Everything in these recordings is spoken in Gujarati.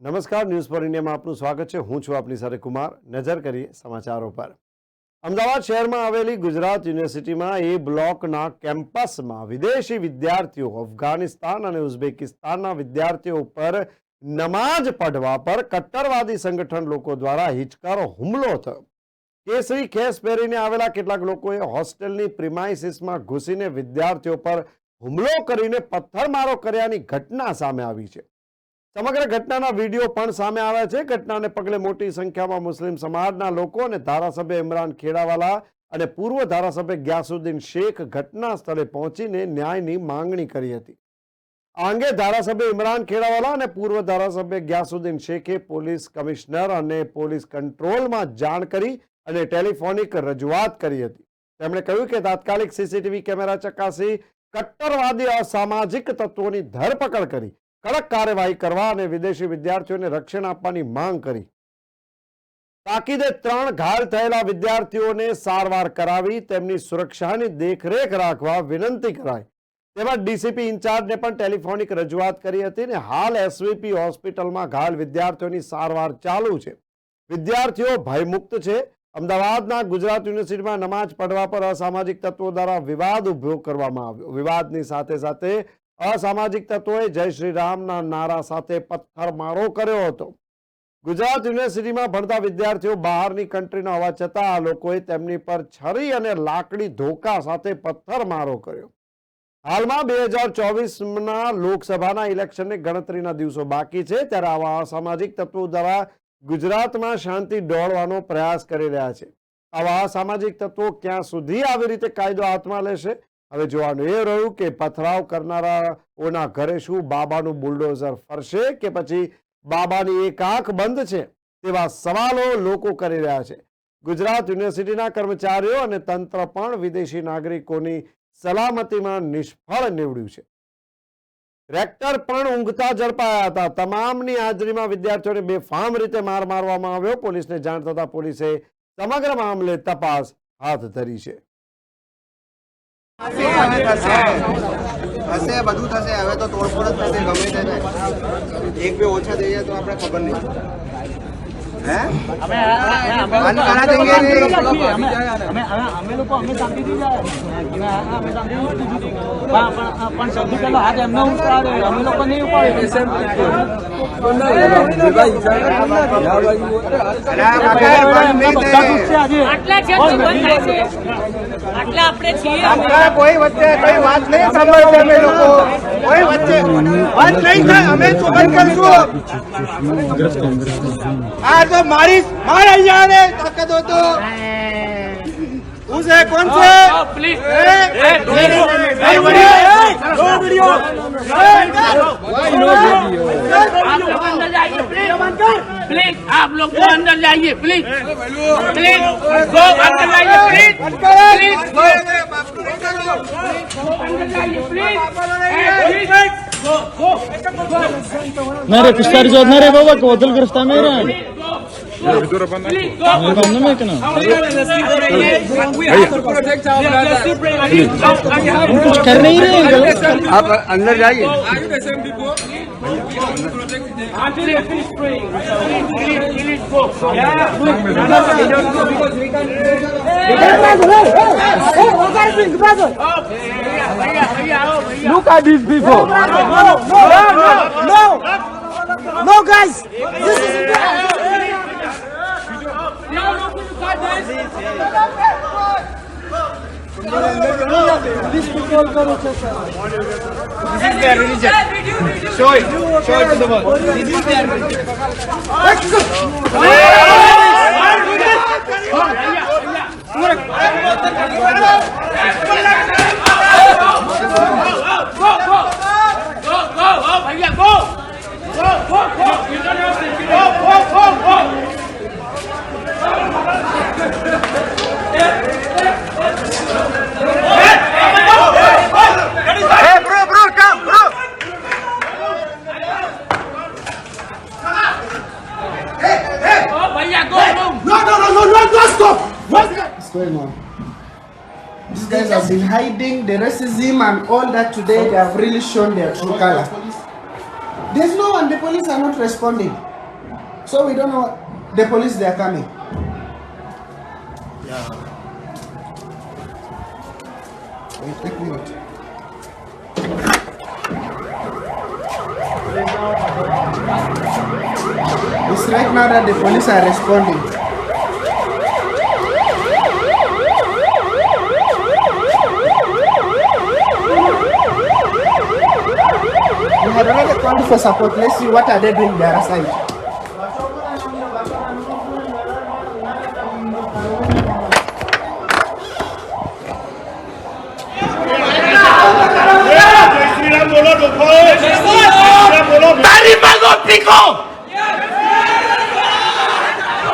નમસ્કાર ન્યૂઝ ફોર ઇન્ડિયામાં આપનું સ્વાગત છે. હું છું આપની સાથે કુમાર. નજર કરીએ સમાચારો પર. અમદાવાદ શહેરમાં આવેલી ગુજરાત યુનિવર્સિટીમાં એ બ્લોકના કેમ્પસમાં વિદેશી વિદ્યાર્થીઓ અફઘાનિસ્તાન અને ઉઝબેકિસ્તાનના વિદ્યાર્થીઓ ઉપર નમાજ પઢવા પર કટ્ટરવાદી સંગઠન લોકો દ્વારા હિચકારો હુમલો થયો. કેસરી ખેસ પહેરીને આવેલા કેટલાક લોકોએ હોસ્ટેલની પ્રિમાઇસીસમાં ઘૂસીને વિદ્યાર્થીઓ પર હુમલો કરીને પથ્થરમારો કર્યાની ઘટના સામે આવી છે. સમગ્ર ઘટનાના વીડિયો પણ સામે આવ્યા છે. ઘટનાને પગલે મોટી સંખ્યામાં મુસ્લિમ સમાજના લોકો અને ધારાસભ્ય ઇમરાન ખેડાવાલા અને પૂર્વ ધારાસભ્ય ગ્યાસુદ્દીન શેખ ઘટના સ્થળે પહોંચીને ન્યાયની માંગણી કરી હતી. આ અંગે ધારાસભ્ય ઇમરાન ખેડાવાલા અને પૂર્વ ધારાસભ્ય ગ્યાસુદ્દીન શેખે પોલીસ કમિશનર અને પોલીસ કંટ્રોલમાં જાણ કરી અને ટેલિફોનિક રજૂઆત કરી હતી. તેમણે કહ્યું કે તાત્કાલિક સીસીટીવી કેમેરા ચકાસી કટ્ટરવાદી અસામાજિક તત્વોની ધરપકડ કરી કડક કાર્યવાહી કરવા અને વિદેશી વિદ્યાર્થીઓને રક્ષણ આપવાની માંગ કરી. તાકીદે ત્રણ ઘાયલ થયેલા વિદ્યાર્થીઓને સારવાર કરાવી, તેમની સુરક્ષાની દેખરેખ રાખવા વિનંતી કરાઈ. તેમાં ડીસીપી ઇન્ચાર્જને પણ ટેલિફોનિક રજૂઆત કરી હતી અને હાલ એસવીપી હોસ્પિટલમાં ઘાયલ વિદ્યાર્થીઓની સારવાર ચાલુ છે. વિદ્યાર્થીઓ ભયમુક્ત છે. અમદાવાદના ગુજરાત યુનિવર્સિટીમાં નમાજ પઢવા પર અસામાજિક તત્વો દ્વારા વિવાદ ઊભો કરવામાં આવ્યો. વિવાદની સાથે સાથે અસામાજિક તત્વોએ જય શ્રી રામના નારા સાથે પથ્થરમારો કર્યો હતો. ગુજરાત યુનિવર્સિટીમાં ભણતા વિદ્યાર્થીઓ બહારની કન્ટ્રીના હોવા છતાં આ લોકોએ તેમની પર છરી અને લાકડી ધોકા સાથે પથ્થરમારો કર્યો. હાલમાં બે હજાર ચોવીસના લોકસભાના ઇલેક્શનને ગણતરીના દિવસો બાકી છે ત્યારે આવા અસામાજિક તત્વો દ્વારા ગુજરાતમાં શાંતિ દોડવાનો પ્રયાસ કરી રહ્યા છે. આવા અસામાજિક તત્વો ક્યાં સુધી આવી રીતે કાયદો હાથમાં લેશે? હવે જોવાનું એ રહ્યું કે પથરાવ કરનારાઓના ઘરે શું બાબાનું બુલડોઝર ફરશે કે પછી બાબાની એક આંખ બંધ છે તેવા સવાલો લોકો કરી રહ્યા છે. ગુજરાત યુનિવર્સિટીના કર્મચારીઓ અને તંત્ર પણ વિદેશી નાગરિકોની સલામતીમાં નિષ્ફળ નીવડ્યું છે. રેક્ટર પણ ઊંઘતા ઝડપાયા હતા. તમામની હાજરીમાં વિદ્યાર્થીઓને બેફામ રીતે માર મારવામાં આવ્યો. પોલીસને જાણ થતા પોલીસે સમગ્ર મામલે તપાસ હાથ ધરી છે. થશે બધું થશે. હવે તો તોડફોડ જ થશે ગમે તે એક બે ઓછા થઈ જાય તો આપણે ખબર નહીં. પણ પણ સૌથી પહેલો હાથ એમને ઉપાડે. અમે લોકો નહીં ઉપાડે. આટલા આટલા આપણે છીએ આપણા કોઈ વચ્ચે કઈ વાત નહીં સાંભળશે અમે લોકો કોઈ વચ્ચે વાત નહીં થાય અમે ચોખન કરશું આ તો મારી મારા અહીંયા તાકાત હોય તો હું છે કોણ છે પ્લીઝ એ, એ, प्लीज़ आप लोग को अंदर जाइए प्लीज़ प्लीज़ गो अंदर जाइए प्लीज़ प्लीज़ నరే పిస్తారు చూస్తున్నారే బాబా కోతలు కృష్ణ మీరే कुछ कर नहीं रहे आप अंदर जाइए। Until it is free. It is book. Yeah. Because we can. Look at these people. No, no, no, no, no, guys. This is bad. No, no, no, guys. This is India. Show it. Show it to the world. This is their Go, go, oh, go. Go, going on? These guys have been hiding the racism and all that today. They have really shown their true color. There's no one. The police are not responding. So we don't know the police they are coming. Yeah. Wait, quick minute. It's right now that the police are responding. get a for support. Let's see what are they doing their side.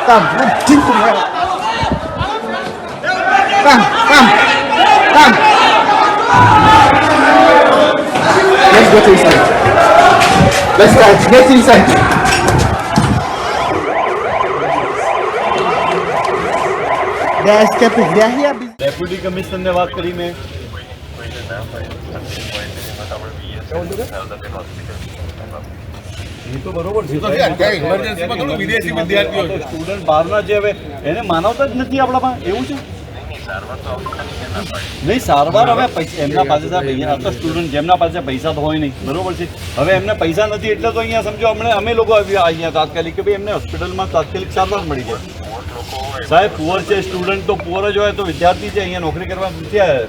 Come, come, come, come, come. Let's go to inside. Let's go. Get inside. They are escaping. They here. Deputy કમિશનરને વાત કરી મેં એ તો બરોબર છે સ્ટુડન્ટ બહારના જે હવે એને માનવતા જ નથી આપણામાં એવું છે નહીં, સારવાર હવે એમના પાસે સાહેબ સ્ટુડન્ટ જેમના પાસે પૈસા તો હોય નહીં. બરોબર છે? હવે એમને પૈસા નથી, એટલે તો અહીંયા સમજો, હમણાં અમે લોકો આવ્યા અહીંયા તાત્કાલિક કે ભાઈ એમને હોસ્પિટલમાં તાત્કાલિક સારવાર મળી જાય. સાહેબ પુઅર છે સ્ટુડન્ટ તો પુઅર જ હોય તો વિદ્યાર્થી છે, અહીંયા નોકરી કરવા નથી આવ્યા.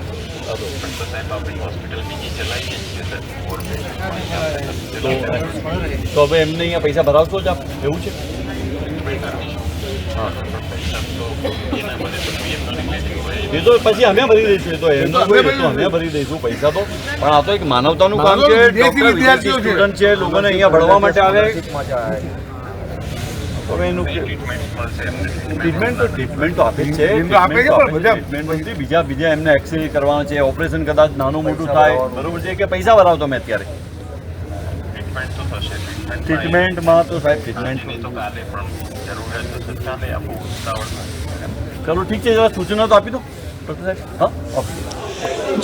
તો હવે એમને અહીંયા પૈસા ભરાવશો જ આપ? એવું છે? હા. એ તો પછી અમે ભરી દઈશું એ તો એમનો કોઈ અમે ભરી દઈશું પૈસા તો. પણ આ તો એક માનવતાનું કામ છે ડોક્ટર વિદ્યાર્થી સ્ટુડન્ટ છે. લોકોને અહીંયા ભણવા માટે આવે. હવે એનું ટ્રીટમેન્ટ તો ટ્રીટમેન્ટ તો આપે છે. ટ્રીટમેન્ટ બીજા બીજા એમને એક્સરે કરવાના છે ઓપરેશન કદાચ નાનું મોટું થાય. બરોબર છે કે પૈસા ભરાવો તમે અત્યારે? ટ્રીટમેન્ટમાં તો સાહેબ ટ્રીટમેન્ટ ચલો ઠીક છે જરા સૂચના તો આપી દો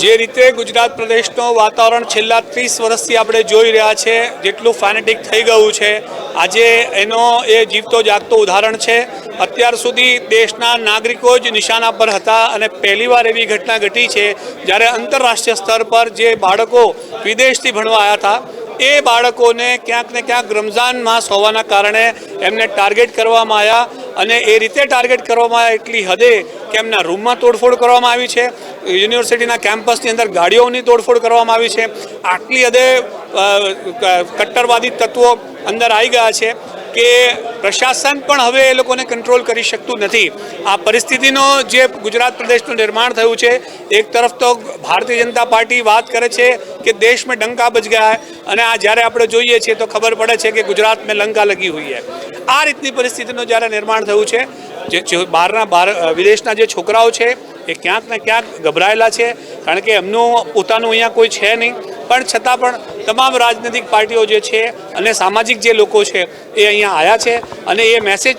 જે રીતે ગુજરાત પ્રદેશનું વાતાવરણ છેલ્લા ત્રીસ વર્ષથી આપણે જોઈ રહ્યા છે, જેટલું ફેનેટિક થઈ ગયું છે, આજે એનો એ જીવતો જાગતો ઉદાહરણ છે. અત્યાર સુધી દેશના નાગરિકો જ નિશાના પર હતા અને પહેલીવાર એવી ઘટના ઘટી છે, જ્યારે આંતરરાષ્ટ્રીય સ્તર પર જે બાળકો વિદેશથી ભણવા આવ્યા હતા એ બાળકોને ક્યાંક ને ક્યાંક રમઝાન માસ હોવાના કારણે એમને ટાર્ગેટ કરવામાં આવ્યા અને એ રીતે ટાર્ગેટ કરવામાં આવ્યા એટલી હદે કે એમના રૂમમાં તોડફોડ કરવામાં આવી છે? યુનિવર્સિટીના કેમ્પસની અંદર ગાડીઓની તોડફોડ કરવામાં આવી છે. આટલી હદે કટ્ટરવાદી તત્વો અંદર આવી ગયા છે કે પ્રશાસન પણ હવે એ લોકોને કંટ્રોલ કરી શકતું નથી. આ પરિસ્થિતિનો જે ગુજરાત પ્રદેશનું નિર્માણ થયું છે, એક તરફ તો ભારતીય જનતા પાર્ટી વાત કરે છે કે દેશ મેં ડંકા બજ ગયા અને આ જ્યારે આપણે જોઈએ છીએ તો ખબર પડે છે કે ગુજરાત મેં લંકા લગી હુઈ હૈ. આ રીતની પરિસ્થિતિનું જ્યારે નિર્માણ થયું છે, જે બહારના, બહાર વિદેશના જે છોકરાઓ છે એ ક્યાંક ને ક્યાંક ગભરાયેલા છે, કારણ કે એમનું પોતાનું અહીંયા કોઈ છે નહીં. પણ છતાં પણ તમામ રાજનૈતિક પાર્ટીઓ જે છે અને સામાજિક જે લોકો છે એ અહીંયા આવ્યા છે અને એ મેસેજ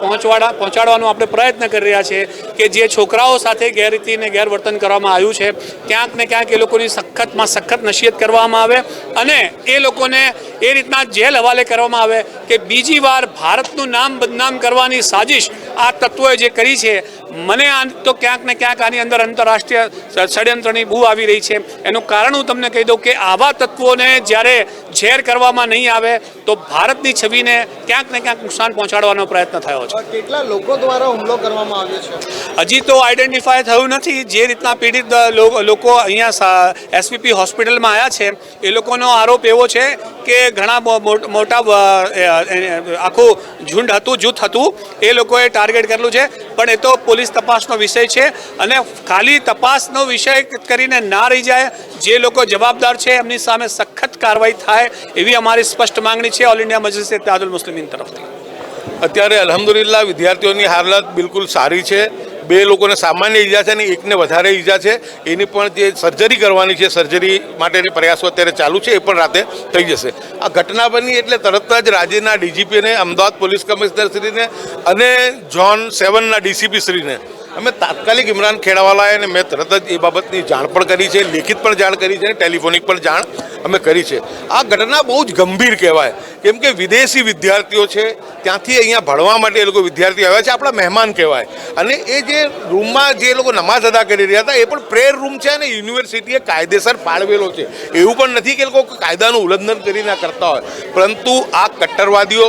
પહોંચવાડા, પહોંચાડવાનો આપણે પ્રયત્ન કરી રહ્યા છે કે જે છોકરાઓ સાથે ગેરરીતિ અને ગેરવર્તન કરવામાં આવ્યું છે, ક્યાંક ને ક્યાંક એ લોકોની સખતમાં સખત નસીહત કરવામાં આવે અને એ લોકોને એ રીતના જેલ હવાલે કરવામાં આવે કે બીજી વાર ભારતનું નામ બદનામ કરવાની સાજિશ આ તત્વોએ જે કરી છે મને આ તો ક્યાંક ને ક્યાંક આની અંદર આંતરરાષ્ટ્રીય ષડયંત્રની બૂ આવી રહી છે. એનું કારણ હું તમને કહી દઉં કે આવા તત્વોને જ્યારે ઝેર કરવામાં નહીં આવે તો ભારતની છબીને ક્યાંક ને ક્યાંક નુકસાન પહોંચાડવાનો પ્રયત્ન થયો છે. કેટલા લોકો દ્વારા હુમલો કરવામાં આવ્યો છે? હજી તો આઈડેન્ટિફાય થયું નથી. જે રીતના પીડિત લોકો અહીંયા એસવીપી હોસ્પિટલમાં આવ્યા છે એ લોકોનો આરોપ એવો છે કે ઘણા મોટા આખું ઝુંડ હતું જૂથ હતું એ લોકોએ ટાર્ગેટ કરેલું છે. પણ એ તો પોલીસ તપાસનો વિષય છે અને ખાલી તપાસનો વિષય કરીને ના રહી જાય, જે લોકો જવાબદાર છે એમની સામે સખત કાર્યવાહી થાય એવી અમારી સ્પષ્ટ માંગણી છે ઓલ ઇન્ડિયા મજલિસ ઇત્તેહાદુલ મુસ્લિમીન તરફથી. અત્યારે અલ્હમ્દુલિલ્લાહ વિદ્યાર્થીઓની હાલત બિલકુલ સારી છે. બે લોકોને સામાન્ય ઈજા છે અને એકને વધારે ઈજા છે. એની પણ જે સર્જરી કરવાની છે સર્જરી માટેની પ્રયાસો અત્યારે ચાલુ છે, એ પણ રાતે થઈ જશે. આ ઘટના બની એટલે તરત જ રાજ્યના ડીજીપીને અમદાવાદ પોલીસ કમિશનર શ્રીને અને ઝોન સેવનના ડીસીપી શ્રીને અમે તાત્કાલિક ઇમરાન ખેડાવાલાએ અને મેં તરત જ એ બાબતની જાણ પણ કરી છે, લેખિત પણ જાણ કરી છે અને ટેલિફોનિક પણ જાણ અમે કરી છે. આ ઘટના બહુ જ ગંભીર કહેવાય. કેમ કે વિદેશી વિદ્યાર્થીઓ છે, ત્યાંથી અહીંયા ભણવા માટે એ લોકો વિદ્યાર્થીઓ આવ્યા છે, આપણા મહેમાન કહેવાય. અને એ જે રૂમમાં જે લોકો નમાઝ અદા કરી રહ્યા હતા, એ પણ પ્રેયર રૂમ છે અને યુનિવર્સિટીએ કાયદેસર ફાળવેલો છે. એવું પણ નથી કે લોકો કાયદાનું ઉલ્લંઘન કરીને કરતા હોય. પરંતુ આ કટ્ટરવાદીઓ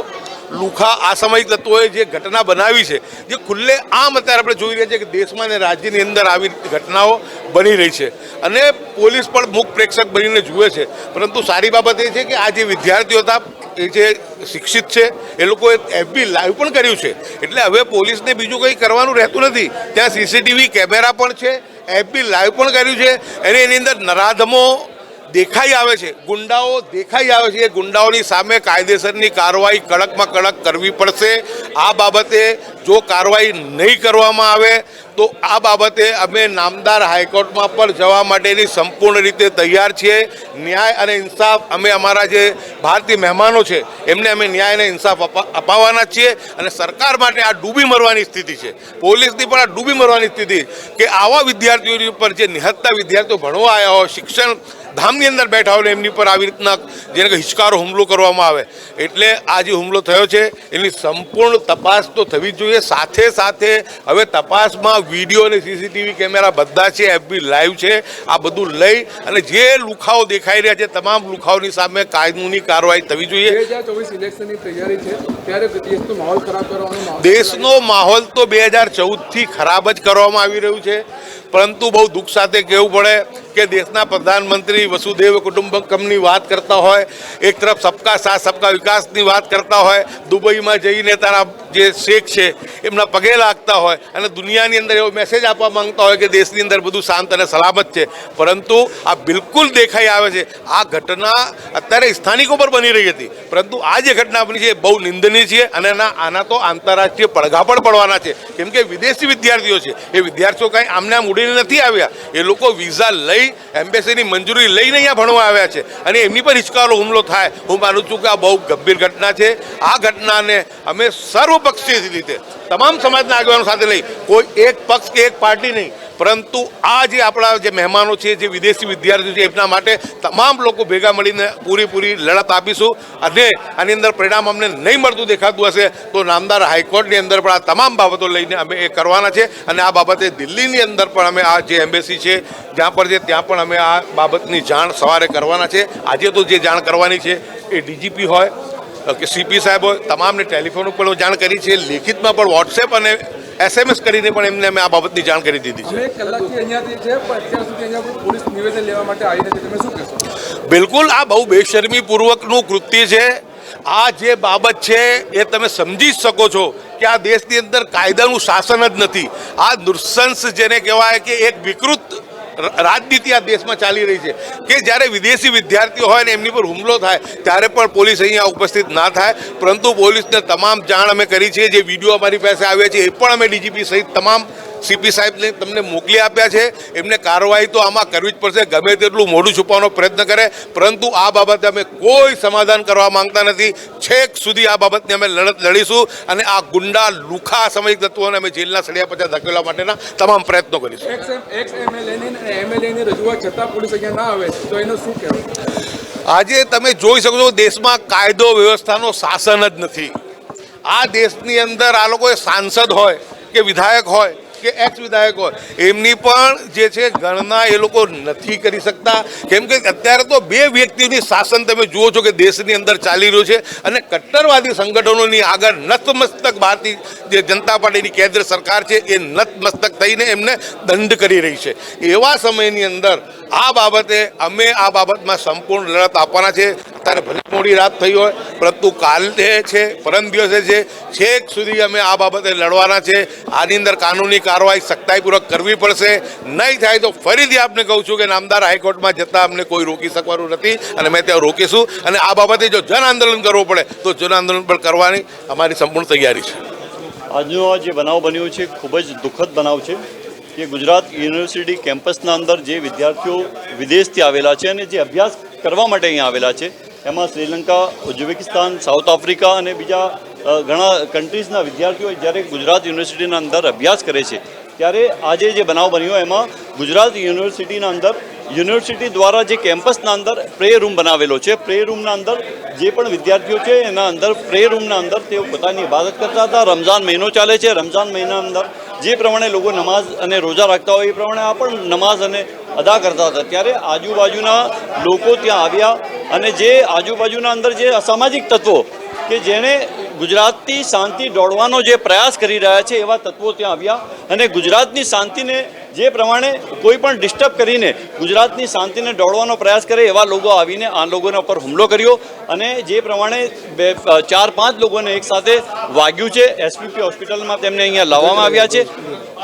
લુખા અસામાયિક તત્વોએ જે ઘટના બનાવી છે, જે ખુલ્લે આમ અત્યારે આપણે જોઈ રહ્યા છીએ કે દેશમાં અને રાજ્યની અંદર આવી ઘટનાઓ બની રહી છે. અને પોલીસ પણ મુખ પ્રેક્ષક બનીને જુએ છે. પરંતુ સારી બાબત એ છે કે આ જે વિદ્યાર્થીઓ હતા, એ જે શિક્ષિત છે, એ લોકોએ એફબી લાઈવ પણ કર્યું છે. એટલે હવે પોલીસને બીજું કંઈ કરવાનું રહેતું નથી. ત્યાં સીસીટીવી કેમેરા પણ છે, એફબી લાઈવ પણ કર્યું છે. અને એની અંદર નરાધમો દેખાઈ આવે છે. ગુંડાઓ દેખાઈ આવે છે. એ ગુંડાઓની સામે કાયદેસરની કાર્યવાહી કડકમાં કડક કરવી પડશે. આ બાબતે જો કાર્યવાહી નહીં કરવામાં આવે, તો આ બાબતે અમે નામદાર હાઈકોર્ટમાં પણ જવા માટેની સંપૂર્ણ રીતે તૈયાર છીએ. ન્યાય અને ઇન્સાફ અમે અમારા જે ભારતીય મહેમાનો છે, એમને અમે ન્યાય અને ઇન્સાફ અપા- અપાવવાના છીએ અને સરકાર માટે આ ડૂબી મરવાની સ્થિતિ છે. પોલીસની પણ આ ડૂબી મરવાની સ્થિતિ કે આવા વિદ્યાર્થીઓની ઉપર જે નિહત્તા વિદ્યાર્થીઓ ભણવા આવ્યા હોય, શિક્ષણ ધામની અંદર બેઠા હોય એમની પર આવી રીતના જેને કે હિચકારો હુમલો કરવામાં આવે. એટલે આ જે હુમલો થયો છે એની સંપૂર્ણ તપાસ તો થવી જ જોઈએ. સાથે સાથે હવે તપાસમાં વીડિયો અને સીસીટીવી કેમેરા બધા છે એફબી લાઈવ છે. આ બધું લઈ અને જે લુખાઓ દેખાઈ રહ્યા છે તમામ લુખાઓની સામે કાયદોની કાર્યવાહી થવી જોઈએ. દેશનો માહોલ તો બે હજાર ચૌદથી ખરાબ જ કરવામાં આવી રહ્યું છે. પરંતુ બહુ દુઃખ સાથે કહેવું પડે કે દેશના પ્રધાનમંત્રી વસુદેવ કુટુંબકમની વાત કરતા હોય, એક તરફ સબકા સાથ, સબકા વિકાસની વાત કરતા હોય, દુબઈમાં જઈને તારા જે શેખ છે, એમના પગે લાગતા હોય અને દુનિયાની અંદર એવો મેસેજ આપવા માંગતા હોય કે દેશની અંદર બધું શાંત અને સલામત છે. પરંતુ આ બિલકુલ દેખાઈ આવે છે. આ ઘટના અત્યારે સ્થાનિકો પર બની રહી હતી. પરંતુ આ જે ઘટના બની છે એ બહુ નિંદનીય છે અને આના તો આંતરરાષ્ટ્રીય પડઘા પણ પડવાના છે. કેમ કે વિદેશી વિદ્યાર્થીઓ છે. એ વિદ્યાર્થીઓ કાંઈ આમને આમ ઉડીને નથી આવ્યા. એ લોકો વિઝા લઈ એમ્બેસીની મંજૂરી લઈને અહીંયા ભણવા આવ્યા છે. અને એમની પર હિચકારો હુમલો થાય. હું માનું છું કે આ બહુ ગંભીર ઘટના છે. આ ઘટનાને અમે સર્વપક્ષીય રીતે તમામ સમાજના આગેવાનો સાથે લઈ કોઈ એક પક્ષ કે એક પાર્ટી નહીં. પરંતુ આ જે આપણા જે મહેમાનો છે, જે વિદેશી વિદ્યાર્થીઓ છે, એમના માટે તમામ લોકો ભેગા મળીને પૂરેપૂરી લડત આપીશું. અને આની અંદર પરિણામ અમને નહીં મળતું દેખાતું હશે, તો નામદાર હાઈકોર્ટની અંદર પણ આ તમામ બાબતો લઈને અમે એ કરવાના છે. અને આ બાબતે દિલ્હીની અંદર પણ અમે આ જે એમ્બેસી છે, જ્યાં પર છે, ત્યાં પણ અમે આ બાબતની જાણ સવારે કરવાના છે. આજે તો જે જાણ કરવાની છે, એ ડીજીપી હોય કે સીપી સાહેબ તમામને ટેલિફોન ઉપર જાણ કરી છે લેખિતમાં પણ વોટ્સએપ અને એસએમએસ કરીને પણ એમને અમે આ બાબતની જાણ કરી દીધી છે. બિલકુલ આ બહુ બેશરમી પૂર્વકનું કૃત્ય છે. આ જે બાબત છે એ તમે સમજી જ શકો છો કે આ દેશની અંદર કાયદાનું શાસન જ નથી. આ નૃશંસ જેને કહેવાય કે એક વિકૃત રાજનીતિ આ દેશમાં ચાલી રહી છે. કે જ્યારે વિદેશી વિદ્યાર્થીઓ હોય ને એમની પર હુમલો થાય, ત્યારે પણ પોલીસ અહીંયા ઉપસ્થિત ના થાય. પરંતુ પોલીસને તમામ જાણ અમે કરી છે, જે વીડિયો અમારી પાસે આવ્યા છે, એ પણ અમે ડીજીપી સહિત તમામ સીપી સાહેબને તમને મોકલી આપ્યા છે. એમને કાર્યવાહી તો આમાં કરવી જ પડશે. ગમે તેટલું મોઢું છુપાવવાનો પ્રયત્ન કરે પરંતુ આ બાબતે અમે કોઈ સમાધાન કરવા માંગતા નથી. છેક સુધી આ બાબતની અમે લડત લડીશું અને આ ગુંડા લુખા સામયિક તત્વોને અમે જેલના સળિયા પછી ધકેલવા માટેના તમામ પ્રયત્નો કરીશું. આજે તમે જોઈ શકો છો દેશમાં કાયદો વ્યવસ્થાનો શાસન જ નથી. આ દેશની અંદર આ લોકો સાંસદ હોય કે વિધાયક હોય કે એક્સ વિધાયક એમની પણ જે છે ગણના એ લોકો નથી કરી શકતા. કેમ કે અત્યારે તો બે વ્યક્તિઓની શાસન તમે જુઓ છો કે દેશની અંદર ચાલી રહ્યું છે અને કટ્ટરવાદી સંગઠનોની આગળ નતમસ્તક ભારતીય જે જનતા પાર્ટીની કેન્દ્ર સરકાર છે એ નતમસ્તક થઈને એમને દંડ કરી રહી છે. એવા સમયની અંદર આ બાબતે અમે આ બાબતમાં સંપૂર્ણ લડત આપવાના છે. અત્યારે ભલે મોડી રાત થઈ હોય, પરંતુ કાલે છે, પરમ દિવસે છે. છેક સુધી અમે આ બાબતે લડવાના છે. આની અંદર કાનૂની કાર્યવાહી સખ્તાઈપૂર્વક કરવી પડશે. નહીં થાય તો ફરીથી આપને કહું છું કે નામદાર હાઈકોર્ટમાં જતાં અમને કોઈ રોકી શકવાનું નથી અને મેં ત્યાં રોકીશું. અને આ બાબતે જો જન આંદોલન કરવું પડે, તો જન આંદોલન પણ કરવાની અમારી સંપૂર્ણ તૈયારી છે. આજનો આ જે બનાવ બન્યો છે, ખૂબ જ દુઃખદ બનાવ છે. કે ગુજરાત યુનિવર્સિટી કેમ્પસના અંદર જે વિદ્યાર્થીઓ વિદેશથી આવેલા છે અને જે અભ્યાસ કરવા માટે અહીંયા આવેલા છે, એમાં શ્રીલંકા, ઉઝબેકિસ્તાન, સાઉથ આફ્રિકા અને બીજા ઘણા કન્ટ્રીઝના વિદ્યાર્થીઓ જ્યારે ગુજરાત યુનિવર્સિટીના અંદર અભ્યાસ કરે છે, ત્યારે આજે જે બનાવ બન્યો એમાં ગુજરાત યુનિવર્સિટીના અંદર, યુનિવર્સિટી દ્વારા જે કેમ્પસના અંદર પ્રે રૂમ બનાવેલો છે, પ્રે રૂમના અંદર જે પણ વિદ્યાર્થીઓ છે, એના અંદર, પ્રે રૂમના અંદર તેઓ પોતાની ઇબાદત કરતા હતા. રમઝાન મહિનો ચાલે છે, રમઝાન મહિના અંદર જે પ્રમાણે લોકો નમાઝ અને રોજા રાખતા હોય એ પ્રમાણે આ પણ નમાઝ અને અદા કરતા હતા. ત્યારે આજુબાજુના લોકો ત્યાં આવ્યા અને જે આજુબાજુના અંદર જે અસામાજિક તત્વો કે જેણે ગુજરાતની શાંતિ દોડવાનો જે પ્રયાસ કરી રહ્યા છે એવા તત્વો ત્યાં આવ્યા અને ગુજરાતની શાંતિને જે પ્રમાણે કોઈ પણ ડિસ્ટર્બ કરીને ગુજરાતની શાંતિને દોડવાનો પ્રયાસ કરે એવા લોકો આવીને આ લોકોના ઉપર હુમલો કર્યો અને જે પ્રમાણે બે ચાર, પાંચ લોકોને એકસાથે વાગ્યું છે એસપીપી હોસ્પિટલમાં તેમને અહીંયા લાવવામાં આવ્યા છે.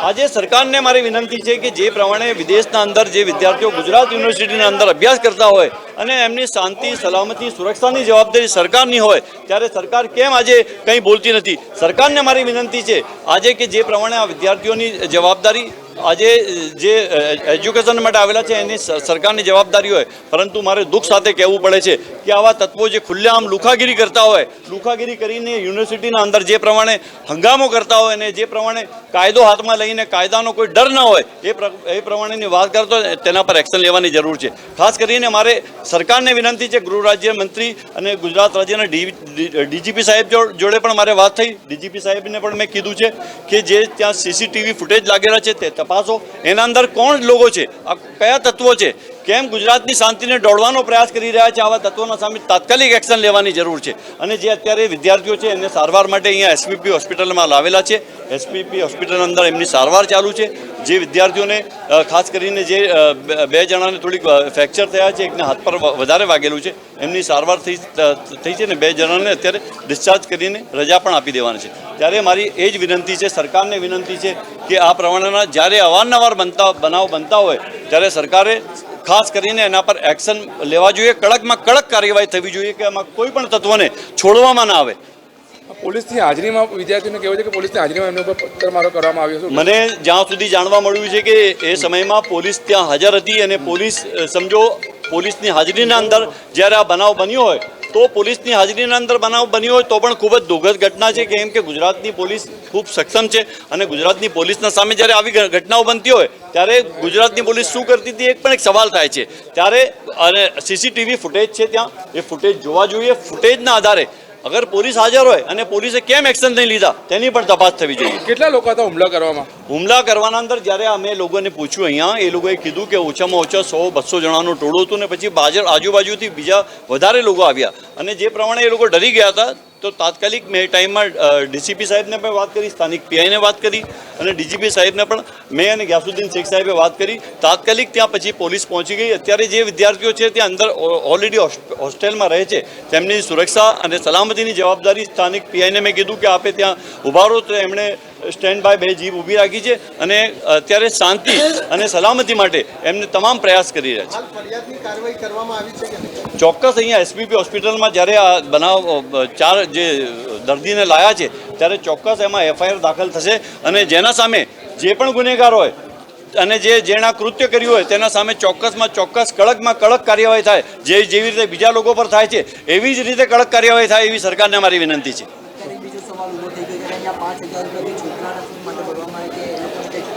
આજે સરકારને મારી વિનંતી છે કે જે પ્રમાણે વિદેશના અંદર જે વિદ્યાર્થીઓ ગુજરાત યુનિવર્સિટીના અંદર અભ્યાસ કરતા હોય અને એમની શાંતિ, સલામતી, સુરક્ષાની જવાબદારી સરકારની હોય, ત્યારે સરકાર કેમ આજે કંઈ બોલતી નથી? સરકારને મારી વિનંતી છે આજે કે જે પ્રમાણે આ વિદ્યાર્થીઓની જવાબદારી આજે જે એજ્યુકેશન માટે આવેલા છે, એની સરકારની જવાબદારી હોય, પરંતુ મારે દુઃખ સાથે કહેવું પડે છે કે આવા તત્વો જે ખુલ્લેઆમ લુખાગીરી કરતા હોય, લુખાગીરી કરીને યુનિવર્સિટીના અંદર જે પ્રમાણે હંગામો કરતા હોય અને જે પ્રમાણે કાયદો હાથમાં લઈને કાયદાનો કોઈ ડર ન હોય, એ એ પ્રમાણેની વાત કરતો તેના પર એક્શન લેવાની જરૂર છે. ખાસ કરીને મારે સરકારને વિનંતી છે, ગૃહ રાજ્ય મંત્રી અને ગુજરાત રાજ્યના ડીજીપી સાહેબ જોડે પણ મારે વાત થઈ. ડીજીપી સાહેબને પણ મેં કીધું છે કે જે ત્યાં સીસીટીવી ફૂટેજ લાગેલા છે તે તપાસો. એના અંદર કોણ લોકો છે? આ કયા તત્વો છે? કેમ ગુજરાતની શાંતિને દોડવાનો પ્રયાસ કરી રહ્યા છે? આવા તત્વોના સામે તાત્કાલિક એક્શન લેવાની જરૂર છે. અને જે અત્યારે વિદ્યાર્થીઓ છે, એમને સારવાર માટે અહીંયા એસપીપી હોસ્પિટલમાં લાવેલા છે. એસપીપી હોસ્પિટલ અંદર એમની સારવાર ચાલુ છે. જે વિદ્યાર્થીઓને ખાસ કરીને જે બે- જણાને થોડીક ફ્રેક્ચર થયા છે, એકને હાથ પર વધારે વાગેલું છે. એમની સારવાર થઈ થઈ છે ને બે જણાને અત્યારે ડિસ્ચાર્જ કરીને રજા પણ આપી દેવાની છે. ત્યારે મારી એ જ વિનંતી છે, સરકારને વિનંતી છે કે આ પ્રમાણેના જ્યારે અવારનવાર બનતા, બનાવ બનતા હોય, ત્યારે સરકારે ખાસ કરીને એના પર એક્શન લેવા જોઈએ. કડકમાં કડક કાર્યવાહી થવી જોઈએ કે આમાં કોઈ પણ તત્વોને છોડવામાં ના આવે. પોલીસની હાજરીમાં વિદ્યાર્થીઓને કહેવું છે કે પોલીસની હાજરીમાં એમના ઉપર પથ્થરમારો કરવામાં આવ્યો છે? મને જ્યાં સુધી જાણવા મળ્યું છે કે એ સમયમાં પોલીસ ત્યાં હાજર હતી અને પોલીસ સમજો પોલીસની હાજરીના અંદર જ્યારે આ બનાવ બન્યો હોય તો પોલીસની હાજરીના અંદર બનાવ બન્યો હોય તો પણ ખૂબ જ દુઃખદ ઘટના છે કેમ કે ગુજરાતની પોલીસ ખૂબ સક્ષમ છે અને ગુજરાતની પોલીસના સામે જ્યારે આવી ઘટનાઓ બનતી હોય ત્યારે ગુજરાતની પોલીસ શું કરતી હતી એક પણ એક સવાલ થાય છે. ત્યારે અને સીસીટીવી ફૂટેજ છે ત્યાં. એ ફૂટેજ જોવા જોઈએ. ફૂટેજના આધારે અગર પોલીસ હાજર હોય અને પોલીસે કેમ એક્શન નહીં લીધા તેની પણ તપાસ થવી જોઈએ. કેટલા લોકો હતા હુમલા કરવામાં? હુમલા કરવાના અંદર જ્યારે અમે લોકોને પૂછ્યું અહીંયા એ લોકોએ કીધું કે ઓછામાં ઓછા સો બસો જણાનું ટોળું હતું ને પછી બાજર આજુબાજુથી બીજા વધારે લોકો આવ્યા. અને જે પ્રમાણે એ લોકો ડરી ગયા હતા તો તાત્કાલિક મેં ટાઈમમાં ડીસીપી સાહેબને પણ વાત કરી, સ્થાનિક પીઆઈને વાત કરી અને ડીજીપી સાહેબને પણ મેં અને ગ્યાસુદ્દીન શેખ સાહેબે વાત કરી. તાત્કાલિક ત્યાં પછી પોલીસ પહોંચી ગઈ. અત્યારે જે વિદ્યાર્થીઓ છે ત્યાં અંદર ઓલરેડી હોસ્ટેલમાં રહે છે. તેમની સુરક્ષા અને સલામતીની જવાબદારી સ્થાનિક પીઆઈને મેં કીધું કે આપે ત્યાં ઊભા રહો. તો એમણે સ્ટેન્ડ બાય બે જીપ ઊભી રાખી છે અને અત્યારે શાંતિ અને સલામતી માટે એમને તમામ પ્રયાસ કરી રહ્યા છે. કાર્યવાહી કરવામાં આવી છે ચોક્કસ અહીંયા એસપીપી હોસ્પિટલમાં જ્યારે આ બનાવ ચાર જે દર્દીને લાયા છે ત્યારે ચોક્કસ એમાં એફઆઈઆર દાખલ થશે અને જેના સામે જે પણ ગુનેગાર હોય અને જે જેના કૃત્ય કર્યું હોય તેના સામે ચોક્કસમાં ચોક્કસ કડકમાં કડક કાર્યવાહી થાય જે જેવી રીતે બીજા લોકો પર થાય છે એવી જ રીતે કડક કાર્યવાહી થાય એવી સરકારને મારી વિનંતી છે ત્યારે બીજો સવાલ ઊભો થઈ ગયો કે અહીંયા પાંચ હજાર રૂપિયા છોકરાના ફી માટે ભરવામાં આવે કે એ લોકોને કંઈક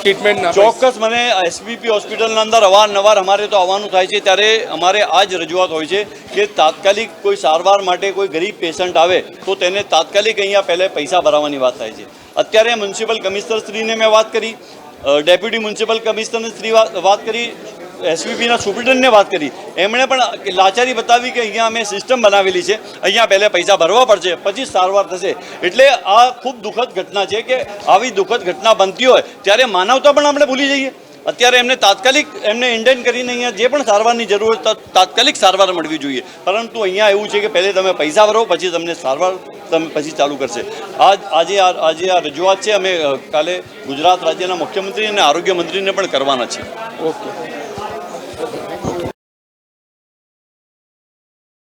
ટ્રીટમેન્ટ ચોક્કસ મને એસબીપી હોસ્પિટલના અંદર અવારનવાર અમારે તો આવવાનું થાય છે. ત્યારે અમારે આ જ રજૂઆત હોય છે કે તાત્કાલિક કોઈ સારવાર માટે કોઈ ગરીબ પેશન્ટ આવે તો તેને તાત્કાલિક અહીંયા પહેલાં પૈસા ભરાવવાની વાત થાય છે. અત્યારે મ્યુનિસિપલ કમિશનર શ્રીને મેં વાત કરી ડેપ્યુટી મ્યુનિસિપલ કમિશનર શ્રી વાત વાત કરી એસવીપીના સુપ્રિન્ટેન્ડન્ટને વાત કરી. એમણે પણ લાચારી બતાવી કે અહીંયા અમે સિસ્ટમ બનાવેલી છે. અહીંયા પહેલાં પૈસા ભરવા પડશે, પછી સારવાર થશે. એટલે આ ખૂબ દુઃખદ ઘટના છે કે આવી દુઃખદ ઘટના બનતી હોય, ત્યારે માનવતા પણ આપણે ભૂલી જઈએ. અત્યારે એમને તાત્કાલિક એમને ઇન્ડેન્ટ કરીને અહીંયા જે પણ સારવારની જરૂર તાત્કાલિક સારવાર મળવી જોઈએ. પરંતુ અહીંયા એવું છે કે પહેલે તમે પૈસા ભરો, પછી તમને સારવાર તમે, પછી ચાલુ કરશે. આજ, આજે આ આજે આ રજૂઆત છે, અમે કાલે ગુજરાત રાજ્યના મુખ્યમંત્રી અને આરોગ્ય મંત્રીને પણ કરવાના છીએ. ઓકે.